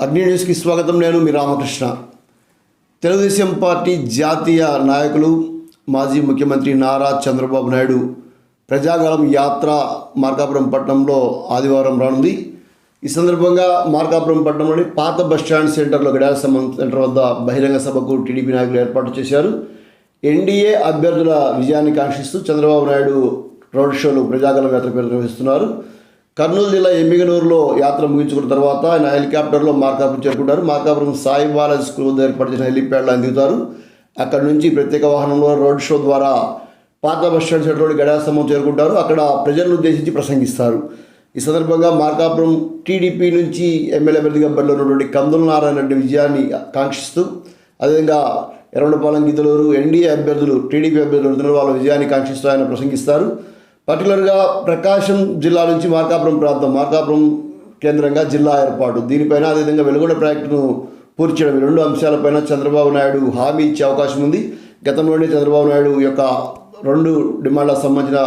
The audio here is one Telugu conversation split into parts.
అగ్ని న్యూస్కి స్వాగతం. నేను మీ రామకృష్ణ. తెలుగుదేశం పార్టీ జాతీయ నాయకులు మాజీ ముఖ్యమంత్రి నారా చంద్రబాబు నాయుడు ప్రజాగళం యాత్ర మార్కాపురం పట్టణంలో ఆదివారం రానుంది. ఈ సందర్భంగా మార్కాపురం పట్టణంలోని పాత బస్టాండ్ సెంటర్లో గడియాల సెంటర్ వద్ద బహిరంగ సభకు టీడీపీ నాయకులు ఏర్పాటు చేశారు. ఎన్డీఏ అభ్యర్థుల విజయాన్ని కాంక్షిస్తూ చంద్రబాబు నాయుడు రోడ్ షోలు ప్రజాగలం యాత్ర పేరు నిర్వహిస్తున్నారు కర్నూలు జిల్లా ఎమ్మిగనూరులో యాత్ర ముగించుకున్న తర్వాత ఆయన హెలికాప్టర్లో మార్కాపురం చేరుకుంటారు. మార్కాపురం సాయి బాలాజీ స్కూల్ వద్ద ఏర్పాటు చేసిన హెలిప్యాడ్లో అందుతారు అక్కడ నుంచి ప్రత్యేక వాహనంలో రోడ్ షో ద్వారా పాత బస్ స్టాండ్ రోడ్ గడాస్తంభం చేరుకుంటారు. అక్కడ ప్రజలను ఉద్దేశించి ప్రసంగిస్తారు. ఈ సందర్భంగా మార్కాపురం టీడీపీ నుంచి ఎమ్మెల్యే అభ్యర్థిగా బరిలో ఉన్నటువంటి కందుల నారాయణ రెడ్డి విజయాన్ని కాంక్షిస్తూ అదేవిధంగా ఎర్రగొండపాలెం గిద్దలూరు ఎన్డీఏ అభ్యర్థులు టీడీపీ అభ్యర్థులు వాళ్ళ విజయాన్ని కాంక్షిస్తూ ఆయన ప్రసంగిస్తారు. పర్టికులర్గా ప్రకాశం జిల్లా నుంచి మార్కాపురం ప్రాంతం మార్కాపురం కేంద్రంగా జిల్లా ఏర్పాటు. దీనిపైన అదేవిధంగా వెలుగొండ ప్రాజెక్టును పూర్తి చేయడం ఈ రెండు అంశాలపైన చంద్రబాబు నాయుడు హామీ ఇచ్చే అవకాశం ఉంది. గతంలోనే చంద్రబాబు నాయుడు యొక్క రెండు డిమాండ్లకు సంబంధించిన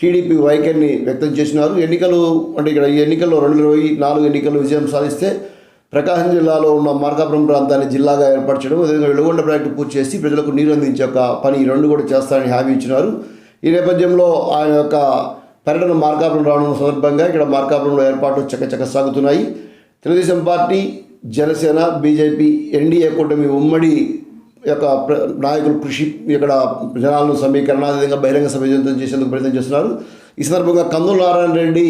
టీడీపీ వైఖరిని వ్యక్తం చేసినారు. ఎన్నికలు అంటే ఇక్కడ ఈ ఎన్నికల్లో రెండు ఇరవై నాలుగు ఎన్నికలు విజయం సాధిస్తే ప్రకాశం జిల్లాలో ఉన్న మార్కాపురం ప్రాంతాన్ని జిల్లాగా ఏర్పరచడం అదేవిధంగా వెలుగొండ ప్రాజెక్టు పూర్తి చేసి ప్రజలకు నీరు అందించే ఒక పని ఈ రెండు కూడా చేస్తారని హామీ ఇచ్చినారు. ఈ నేపథ్యంలో ఆయన యొక్క పర్యటన మార్కాపురం రావడం సందర్భంగా ఇక్కడ మార్కాపురంలో ఏర్పాట్లు చక్కచక్క సాగుతున్నాయి Telugu Desam party Janasena BJP NDA కూటమి ఉమ్మడి యొక్క నాయకులు కృషి ఇక్కడ జనాలను సమీకరణ అదేవిధంగా బహిరంగ సభ విజయవంతం చేసేందుకు ప్రయత్నం చేస్తున్నారు. ఈ సందర్భంగా కందుల నారాయణ రెడ్డి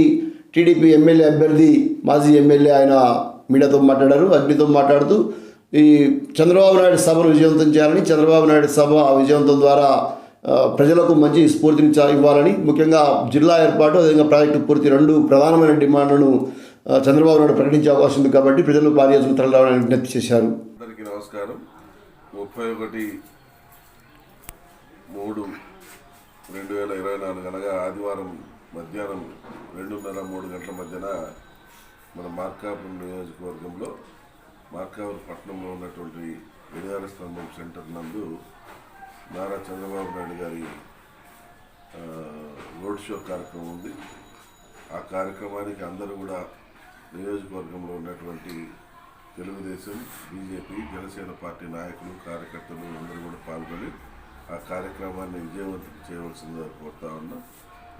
టీడీపీ ఎమ్మెల్యే అభ్యర్థి మాజీ ఎమ్మెల్యే ఆయన మీడియాతో మాట్లాడారు. అగ్నితో మాట్లాడుతూ ఈ చంద్రబాబు నాయుడు సభను విజయవంతం చేయాలని చంద్రబాబు నాయుడు సభ విజయవంతం ద్వారా ప్రజలకు మంచి స్ఫూర్తిని ఇవ్వాలని ముఖ్యంగా జిల్లా ఏర్పాటు అదేవిధంగా ప్రాజెక్టు పూర్తి రెండు ప్రధానమైన డిమాండ్లను చంద్రబాబు నాయుడు ప్రకటించే అవకాశం ఉంది కాబట్టి ప్రజలు భారీ ఎత్తున తరలిరావాలని విజ్ఞప్తి చేశారు. అందరికీ నమస్కారం. ముప్పై ఒకటి మూడు రెండు వేల ఇరవై నాలుగు అనగా ఆదివారం మధ్యాహ్నం రెండున్నర మూడు గంటల మధ్యన మన మార్కాపురం నియోజకవర్గంలో మార్కాపురం పట్టణంలో ఉన్నటువంటి గడియార స్తంభం సెంటర్ నందు నారా చంద్రబాబు నాయుడు గారి రోడ్ షో కార్యక్రమం ఉంది. ఆ కార్యక్రమానికి అందరూ కూడా నియోజకవర్గంలో ఉన్నటువంటి తెలుగుదేశం బీజేపీ జనసేన పార్టీ నాయకులు కార్యకర్తలు అందరూ కూడా పాల్గొని ఆ కార్యక్రమాన్ని విజయవంతం చేయవలసిందిగా కోరుతా ఉన్నా.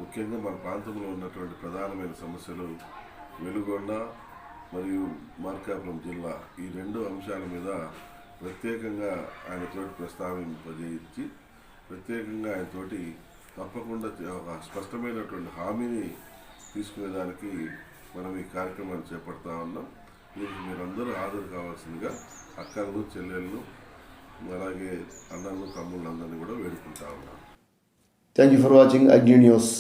ముఖ్యంగా మన ప్రాంతంలో ఉన్నటువంటి ప్రధానమైన సమస్యలు వెలుగొండ మరియు మార్కాపురం జిల్లా ఈ రెండు అంశాల మీద ప్రత్యేకంగా ఆయనతోటి ప్రస్తావింపజేయించి ప్రత్యేకంగా ఆయనతోటి తప్పకుండా ఒక స్పష్టమైనటువంటి హామీని తీసుకునేదానికి మనం ఈ కార్యక్రమాన్ని చేపడతా ఉన్నాం. దీనికి మీరందరూ హాజరు కావాల్సిందిగా అక్కలు చెల్లెళ్ళు అలాగే అన్నలు తమ్ముళ్ళు అందరినీ కూడా వేడుకుంటా ఉన్నాం. Thank you for watching Agni News